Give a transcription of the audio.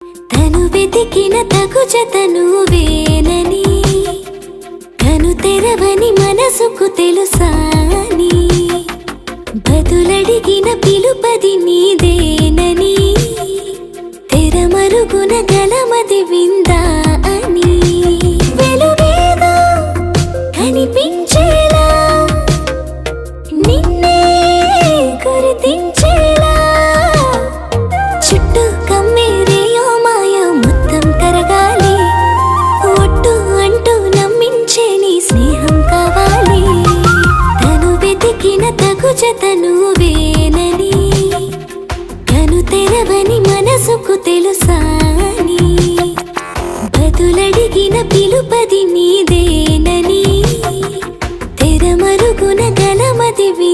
తను వెతికిన తగు జతనువేనని తను తెరవని మనసుకు తెలుసాని బదులడిగిన పిలుపది నీదేనని తెరమరుగున గలమది విందా అని. కనిపించేలా నిన్నే గురితింగ్ సుజతను వేనని తను తెలవని మనసుకు తెలుసాని బదులడిగిన పిలుపది నీదేనని తెరమరుగున గలమదివి